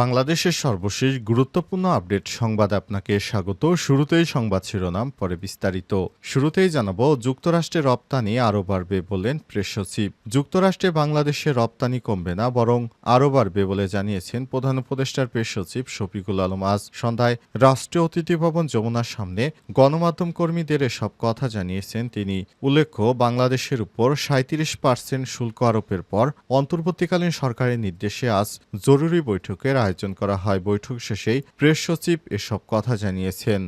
বাংলাদেশের সর্বশেষ গুরুত্বপূর্ণ আপডেট সংবাদ আপনাকে স্বাগত। শুরুতেই সংবাদ শিরোনাম, পরে বিস্তারিত। শুরুতেই জানাব যুক্তরাষ্ট্রে রপ্তানি আরও বাড়বে বললেন প্রেস সচিব। যুক্তরাষ্ট্রে বাংলাদেশে রপ্তানি কমবে না, বরং আরও বাড়বে বলে জানিয়েছেন প্রধান উপদেষ্টার প্রেস সচিব শফিকুল আলম। আজ সন্ধ্যায় রাষ্ট্রীয় অতিথি ভবন যমুনার সামনে গণমাধ্যম কর্মীদের এসব কথা জানিয়েছেন তিনি। উল্লেখ্য, বাংলাদেশের উপর সাঁত্রিশ পার্সেন্ট শুল্ক আরোপের পর অন্তর্বর্তীকালীন সরকারের নির্দেশে আজ জরুরি বৈঠকের আয়োজন করা হয়। বৈঠক শেষেই প্রেস সচিব এসব কথা জানিয়েছেন।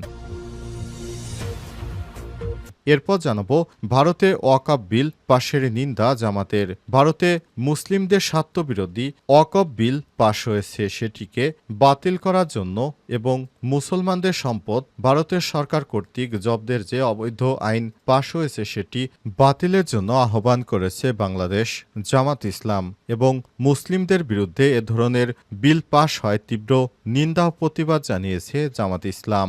এরপর জানাব, ভারতে ওয়াকআপ বিল পাশের নিন্দা জামাতের। ভারতে মুসলিমদের স্বার্থবিরোধী ওয়াকআপ বিল পাশ হয়েছে সেটিকে বাতিল করার জন্য এবং মুসলমানদের সম্পদ ভারতের সরকার কর্তৃক জব্দের যে অবৈধ আইন পাশ হয়েছে সেটি বাতিলের জন্য আহ্বান করেছে বাংলাদেশ জামাত ইসলাম এবং মুসলিমদের বিরুদ্ধে এ ধরনের বিল পাশ হয় তীব্র নিন্দা প্রতিবাদ জানিয়েছে জামাত ইসলাম।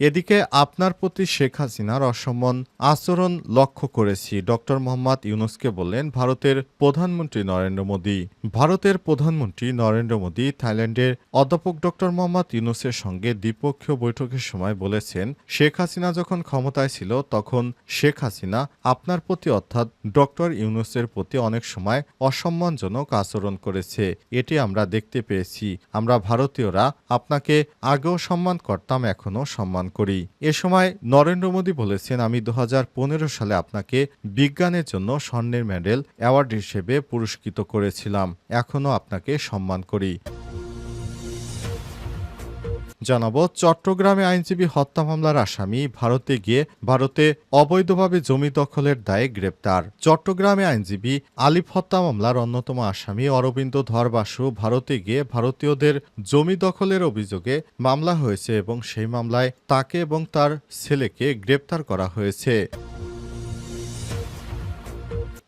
এদিকে আপনার প্রতি শেখ হাসিনার অসম্মান আচরণ লক্ষ্য করেছি ডক্টর মোহাম্মদ ইউনুসকে বললেন ভারতের প্রধানমন্ত্রী নরেন্দ্র মোদী। ভারতের প্রধানমন্ত্রী নরেন্দ্র মোদী থাইল্যান্ডের অধ্যাপক ডক্টর মোহাম্মদ ইউনুসের সঙ্গে দ্বিপক্ষীয় বৈঠকের সময় বলেছেন, শেখ হাসিনা যখন ক্ষমতায় ছিল তখন শেখ হাসিনা আপনার প্রতি অর্থাৎ ডক্টর ইউনুসের প্রতি অনেক সময় অসম্মানজনক আচরণ করেছে। এটি আমরা দেখতে পেয়েছি। আমরা ভারতীয়রা আপনাকে আগেও সম্মান করতাম এখনও সম্মান করি। এ সময় নরেন্দ্র মোদী বলেছেন, আমি দু হাজার পনেরো সালে আপনাকে বিজ্ঞানের জন্য স্বর্ণের মেডেল অ্যাওয়ার্ড হিসেবে পুরস্কৃত করেছিলাম। এখনও আপনাকে সম্মান করি। জানাব, চট্টগ্রামে আইনজীবী হত্যা মামলার আসামি ভারতে গিয়ে ভারতে অবৈধভাবে জমি দখলের দায়ে গ্রেপ্তার। চট্টগ্রামে আইনজীবী আলিফ হত্যা মামলার অন্যতম আসামি অরবিন্দ ধর বাসু ভারতে গিয়ে ভারতীয়দের জমি দখলের অভিযোগে মামলা হয়েছে এবং সেই মামলায় তাকে এবং তার ছেলেকে গ্রেপ্তার করা হয়েছে।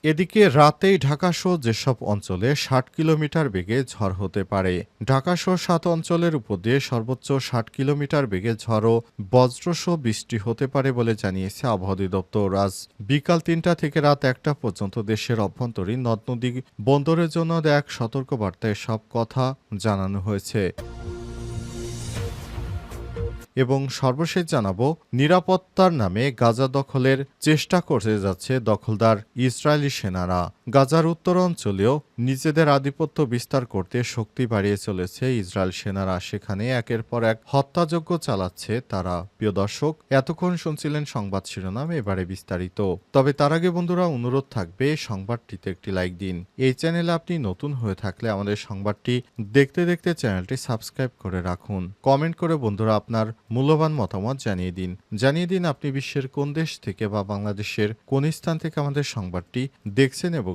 এদিকে রাতেই ঢাকাসহ যেসব অঞ্চলে ষাট কিলোমিটার বেগে ঝড় হতে পারে, ঢাকাসহ সাত অঞ্চলের উপর দিয়ে সর্বোচ্চ ষাট কিলোমিটার বেগে ঝড়ও বজ্রসহ বৃষ্টি হতে পারে বলে জানিয়েছে আবহাওয়া অধিদপ্তর। আজ বিকাল তিনটা থেকে রাত একটা পর্যন্ত দেশের অভ্যন্তরীণ নদ নদী বন্দরের জন্য এক সতর্কবার্তায় সব কথা জানানো হয়েছে। এবং সর্বশেষ জানাব নিরাপত্তার নামে গাজা দখলের চেষ্টা করতে যাচ্ছে দখলদার ইসরায়েলি সেনারা। গাজার উত্তর অঞ্চলেও নিজেদের আধিপত্য বিস্তার করতে শক্তি বাড়িয়ে চলেছে ইসরায়েল সেনারা। সেখানে একের পর এক হত্যাযজ্ঞ চালাচ্ছে তারা। প্রিয় দর্শক, এতক্ষণ শুনছিলেন সংবাদ শিরোনাম, এবারে বিস্তারিত। তবে তার আগে বন্ধুরা, অনুরোধ থাকবে সংবাদটিতে একটি লাইক দিন। এই চ্যানেলে আপনি নতুন হয়ে থাকলে আমাদের সংবাদটি দেখতে দেখতে চ্যানেলটি সাবস্ক্রাইব করে রাখুন। কমেন্ট করে বন্ধুরা আপনার মূল্যবান মতামত জানিয়ে দিন। জানিয়ে দিন আপনি বিশ্বের কোন দেশ থেকে বা বাংলাদেশের কোন স্থান থেকে আমাদের সংবাদটি দেখছেন এবং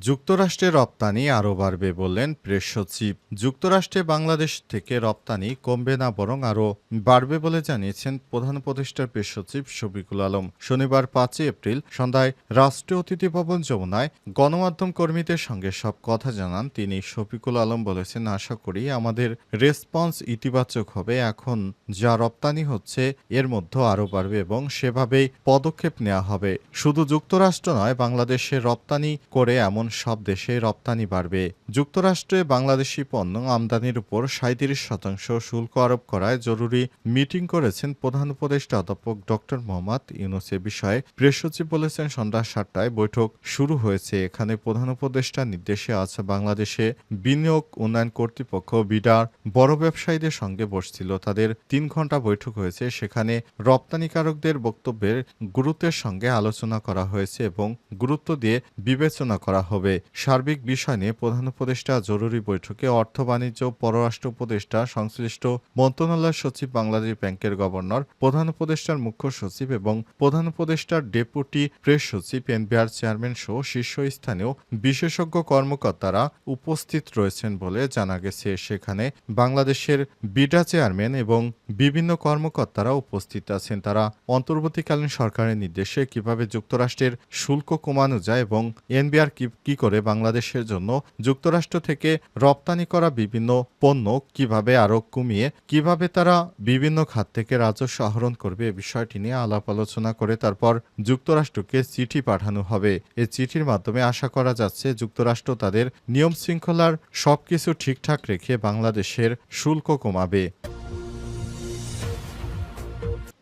যুক্তরাষ্ট্রে রপ্তানি আরও বাড়বে বললেন প্রেস সচিব। যুক্তরাষ্ট্রে বাংলাদেশ থেকে রপ্তানি কমবে না বরং আরও বাড়বে বলে জানিয়েছেন প্রধান উপদেষ্টার প্রেস সচিব শফিকুল আলম। শনিবার পাঁচই এপ্রিল সন্ধ্যায় রাষ্ট্রীয় অতিথি ভবন যমুনায় গণমাধ্যম কর্মীদের সঙ্গে সব কথা জানান তিনি। শফিকুল আলম বলেছেন, আশা করি আমাদের রেসপন্স ইতিবাচক হবে। এখন যা রপ্তানি হচ্ছে, এর মধ্যে আরও বাড়বে এবং সেভাবেই পদক্ষেপ নেওয়া হবে। শুধু যুক্তরাষ্ট্র নয়, বাংলাদেশে রপ্তানি করে এমন সব দেশে রপ্তানি বাড়বে। যুক্তরাষ্ট্রে বাংলাদেশি পণ্য আমদানির উপর সাঁত্রিশ শতাংশ শুল্ক আরোপ করায় জরুরি মিটিং করেছেন প্রধান উপদেষ্টা অধ্যাপক ডক্টর মোহাম্মদ ইউনুস। এ বিষয়ে প্রেস সচিব বলেছেন, সন্ধ্যা সাতটায় বৈঠক শুরু হয়েছে। এখানে প্রধান উপদেষ্টার নির্দেশে আজ বাংলাদেশে বিনিয়োগ উন্নয়ন কর্তৃপক্ষ বিডার বড় ব্যবসায়ীদের সঙ্গে বসছিল। তাদের তিন ঘণ্টা বৈঠক হয়েছে। সেখানে রপ্তানিকারকদের বক্তব্যের গুরুত্বের সঙ্গে আলোচনা করা হয়েছে এবং গুরুত্ব দিয়ে বিবেচনা করা হবে সার্বিক বিষয় নিয়ে প্রধান উপদেষ্টা জরুরি বৈঠকে অর্থ বাণিজ্য, পররাষ্ট্র উপদেষ্টা, সংশ্লিষ্ট মন্ত্রণালয়ের সচিব, বাংলাদেশ ব্যাংকের গভর্নর, প্রধান উপদেষ্টার মুখ্য সচিব এবং প্রধান উপদেষ্টার ডেপুটি প্রেস সচিব, এনবিআর চেয়ারম্যান সহ শীর্ষস্থানীয় বিশেষজ্ঞ কর্মকর্তারা উপস্থিত রয়েছেন বলে জানা গেছে। সেখানে বাংলাদেশের বিডা চেয়ারম্যান এবং বিভিন্ন কর্মকর্তারা উপস্থিত আছেন। তারা অন্তর্বর্তীকালীন সরকারের নির্দেশে কীভাবে যুক্তরাষ্ট্রের শুল্ক কমানো যায় এবং এনবিআর কি করে বাংলাদেশের জন্য যুক্তরাষ্ট্র থেকে রপ্তানি করা বিভিন্ন পণ্য কীভাবে আরও কমিয়ে, কীভাবে তারা বিভিন্ন খাত থেকে রাজস্ব আহরণ করবে এ বিষয়টি নিয়ে আলাপ আলোচনা করে তারপর যুক্তরাষ্ট্রকে চিঠি পাঠানো হবে। এই চিঠির মাধ্যমে আশা করা যাচ্ছে যুক্তরাষ্ট্র তাদের নিয়ম শৃঙ্খলার সবকিছু ঠিকঠাক রেখে বাংলাদেশের শুল্ক কমাবে।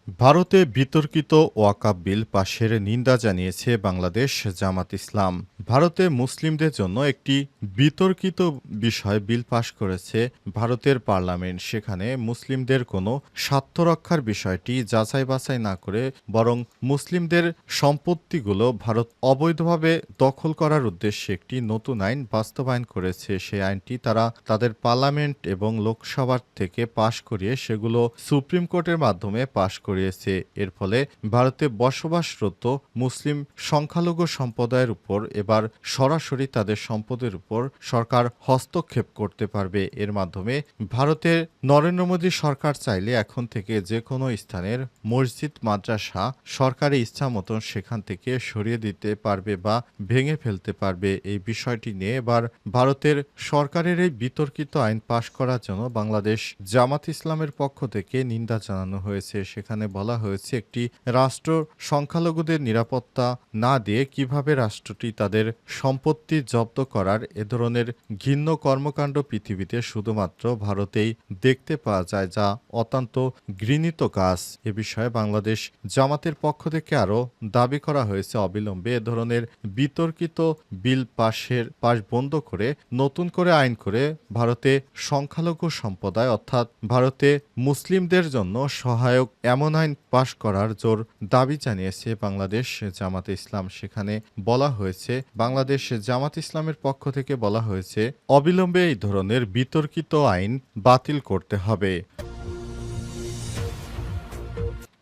ভারতে বিতর্কিত ওয়াকাব বিল পাশের নিন্দা জানিয়েছে বাংলাদেশ জামাত ইসলাম। ভারতে মুসলিমদের জন্য একটি বিতর্কিত বিষয় বিল পাশ করেছে ভারতের পার্লামেন্ট। সেখানে মুসলিমদের কোনো স্বার্থ রক্ষার বিষয়টি যাচাই বাছাই না করে বরং মুসলিমদের সম্পত্তিগুলো ভারত অবৈধভাবে দখল করার উদ্দেশ্যে একটি নতুন আইন বাস্তবায়ন করেছে। সেই আইনটি তারা তাদের পার্লামেন্ট এবং লোকসভার থেকে পাশ করিয়ে সেগুলো সুপ্রিম কোর্টের মাধ্যমে পাশ করিয়েছে এর ফলে ভারতে বসবাসরত মুসলিম সংখ্যালঘু সম্প্রদায়ের উপর এবার সরাসরি তাদের সম্পদের উপর সরকার হস্তক্ষেপ করতে পারবে। এর মাধ্যমে ভারতের নরেন্দ্র মোদী সরকার চাইলে এখন থেকে যে কোনো স্থানের মসজিদ, মাদ্রাসা সরকারি ইচ্ছা মতন সেখান থেকে সরিয়ে দিতে পারবে বা ভেঙে ফেলতে পারবে। এই বিষয়টি নিয়ে এবার ভারতের সরকারের এই বিতর্কিত আইন পাশ করার জন্য বাংলাদেশ জামাত ইসলামের পক্ষ থেকে নিন্দা জানানো হয়েছে। সেখানে বলা হয়েছে একটি রাষ্ট্র সংখ্যালঘুদের নিরাপত্তা না দিয়ে কীভাবে রাষ্ট্রটি তাদের সম্পত্তি জব্দ করার এ ধরনের ঘিন্ন কর্মকাণ্ড পৃথিবীতে শুধুমাত্র ভারতেই দেখতে পাওয়া যায়, যা অত্যন্ত ঘৃণিত কাজ। এ বিষয়ে বাংলাদেশ জামাতের পক্ষ থেকে আরও দাবি করা হয়েছে। অবিলম্বে এ ধরনের বিতর্কিত বিল পাশের, পাশ বন্ধ করে, নতুন করে আইন করে ভারতে সংখ্যালঘু সম্প্রদায়, অর্থাৎ ভারতে মুসলিমদের জন্য সহায়ক এমন আইন পাশ করার জোর দাবি জানিয়েছে বাংলাদেশ জামাতে ইসলাম। সেখানে বলা হয়েছে, বাংলাদেশ জামাত ইসলামের পক্ষ থেকে বলা হয়েছে, অবিলম্বে এই ধরনের বিতর্কিত আইন বাতিল করতে হবে।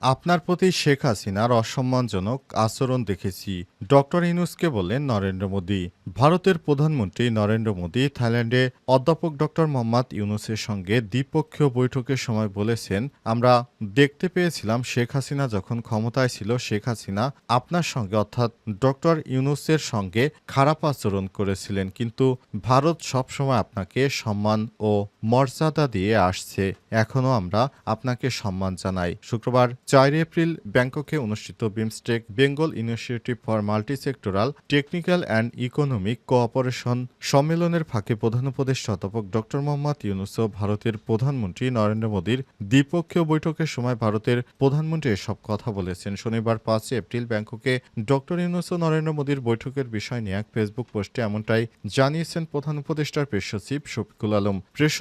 আপনার প্রতি শেখ হাসিনার অসম্মানজনক আচরণ দেখেছি, ডক্টর ইনুসকে বললেন নরেন্দ্র মোদী। ভারতের প্রধানমন্ত্রী নরেন্দ্র মোদী থাইল্যান্ডে অধ্যাপক ডক্টর মোহাম্মদ ইউনুসের সঙ্গে দ্বিপক্ষীয় বৈঠকের সময় বলেছেন, আমরা দেখতে পেয়েছিলাম শেখ হাসিনা যখন ক্ষমতায় ছিল, শেখ হাসিনা আপনার সঙ্গে অর্থাৎ ডক্টর ইউনুসের সঙ্গে খারাপ আচরণ করেছিলেন, কিন্তু ভারত সবসময় আপনাকে সম্মান ও মর্যাদা দিয়ে আসছে। এখনও আমরা আপনাকে সম্মান জানাই। শুক্রবার চার এপ্রিল ব্যাংককে অনুষ্ঠিত BIMSTEC Bengal initiative for multi sectoral technical and economic cooperation সম্মেলনের ফাঁকে প্রধান উপদেষ্টা অধ্যাপক ডক্টর মোহাম্মদ ইউনুস ও ভারতের প্রধানমন্ত্রী নরেন্দ্র মোদীর দ্বিপক্ষীয় বৈঠকের সময় ভারতের প্রধানমন্ত্রী এসব কথা বলেছেন। শনিবার পাঁচ এপ্রিল ব্যাংককে ডক্টর ইউনুস ও নরেন্দ্র মোদীর বৈঠকের বিষয় নিয়ে এক ফেসবুক পোস্টে এমনটাই জানিয়েছেন প্রধান উপদেষ্টার প্রেস শফিকুল আলম। প্রেস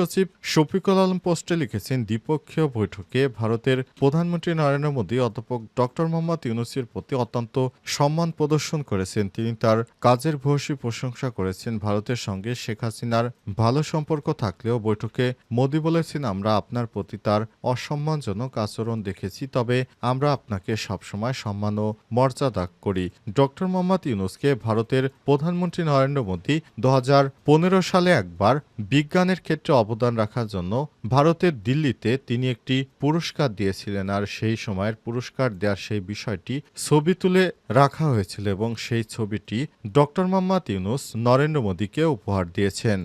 শফিকুল আলম পোস্টে লিখেছেন, দ্বিপক্ষীয় বৈঠকে ভারতের প্রধানমন্ত্রী নরেন্দ্র মোদী অধ্যাপক ডক্টর মোহাম্মদ ইউনুসের প্রতি অত্যন্ত সম্মান প্রদর্শন করেছেন। তিনি তার কাজের ভূয়সী প্রশংসা করেছেন। ভারতের সঙ্গে শেখ হাসিনার ভালো সম্পর্ক থাকলেও বৈঠকে মোদী বলেছেন, আমরা আপনার প্রতি তার অসম্মানজনক আচরণ দেখেছি, তবে আমরা আপনাকে সবসময় সম্মান ও মর্যাদা করি। ডক্টর মোহাম্মদ ইউনুসকে ভারতের প্রধানমন্ত্রী নরেন্দ্র মোদী দু হাজার পনেরো সালে একবার বিজ্ঞানের ক্ষেত্রে অবদান রাখার জন্য ভারতের দিল্লিতে তিনি একটি পুরস্কার দিয়েছিলেন। আর সেই সময়ের পুরস্কার দেওয়ার সেই বিষয়টি ছবি তুলে রাখা হয়েছিল এবং সেই ছবিটি ডক্টর মোহাম্মদ ইউনুস নরেন্দ্র মোদীকে উপহার দিয়েছেন।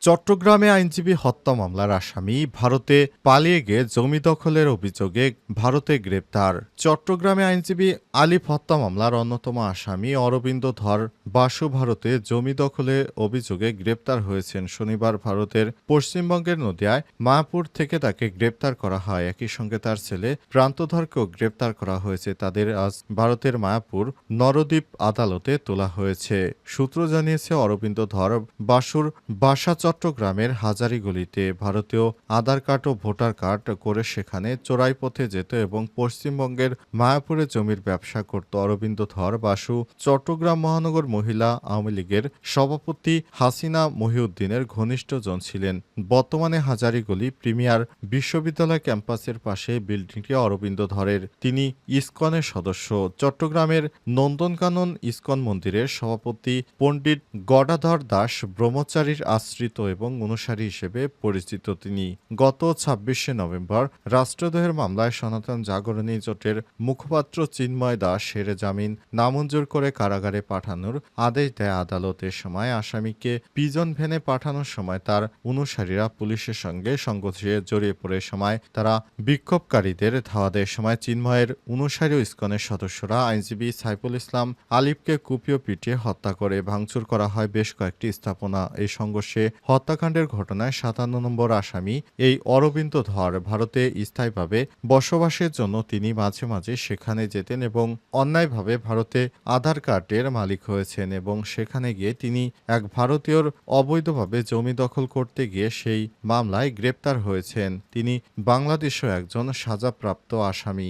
চট্টগ্রামে আইনজীবী হত্যা মামলার আসামি ভারতে পালিয়ে গিয়ে জমি দখলের অভিযোগে ভারতে গ্রেপ্তার। চট্টগ্রামে আইনজীবী আলিফ হত্যা মামলার অন্যতম আসামি অরবিন্দ ধর বাসু ভারতে জমি দখলে অভিযোগে গ্রেপ্তার হয়েছেন। শনিবার ভারতের পশ্চিমবঙ্গের নদিয়ায় মায়াপুর থেকে তাকে গ্রেপ্তার করা হয়। একই সঙ্গে তার ছেলে প্রান্তধরকেও গ্রেপ্তার করা হয়েছে। তাদের আজ ভারতের মায়াপুর নরদ্বীপ আদালতে তোলা হয়েছে। সূত্র জানিয়েছে অরবিন্দ ধর বাসুর বাসা চট্টগ্রামের হাজারিগলিতে ভারতীয় আধার কার্ড ও ভোটার কার্ড করে সেখানে চোরাই পথে যেত এবং পশ্চিমবঙ্গের মায়াপুরে জমির ব্যবসা করত অরবিন্দ ধর বাসু, চট্টগ্রাম মহানগর মহিলা আওয়ামী লীগের সভাপতি হাসিনা মহিউদ্দিনের ঘনিষ্ঠজন ছিলেন। বর্তমানে হাজারিগলি প্রিমিয়ার বিশ্ববিদ্যালয় ক্যাম্পাসের পাশে বিল্ডিংটি অরবিন্দ ধরের তিনি ইসকনের সদস্য। চট্টগ্রামের নন্দনকানন ইসকন মন্দিরের সভাপতি পণ্ডিত গদাধর দাস ব্রহ্মচারীর আশ্রিত এবং অনুসারী হিসেবে পরিচিত তিনি। গত ছাব্বিশে নভেম্বর রাষ্ট্রদ্রোহের মামলায় সনাতন জাগরণী জোটের মুখপাত্র চিন্ময় দাস সেরে জামিন নামঞ্জুর করে কারাগারে পাঠানোর আদেশ দেয় আদালতের সময় আসামিকে পিজন ভ্যানে পাঠানোর সময় তার অনুসারীরা পুলিশের সঙ্গে সংঘর্ষে জড়িয়ে পড়ে। সময় তারা বিক্ষোভকারীদের ধাওয়া দেয়। সময় চিন্ময়ের অনুসারী ইস্কনের সদস্যরা আইনজীবী সাইফুল ইসলাম আলিফকে কুপিয়ে পিটিয়ে হত্যা করে। ভাঙচুর করা হয় বেশ কয়েকটি স্থাপনা। এই সংঘর্ষে হত্যাকাণ্ডের ঘটনায় সাতান্ন নম্বর আসামি এই অরবিন্দ ধর ভারতে স্থায়ীভাবে বসবাসের জন্য তিনি মাঝে মাঝে সেখানে যেতেন এবং অন্যায়ভাবে ভারতে আধার কার্ডের মালিক হয়েছেন এবং সেখানে গিয়ে তিনি এক ভারতীয়র অবৈধভাবে জমি দখল করতে গিয়ে সেই মামলায় গ্রেপ্তার হয়েছেন। তিনি বাংলাদেশও একজন সাজাপ্রাপ্ত আসামি।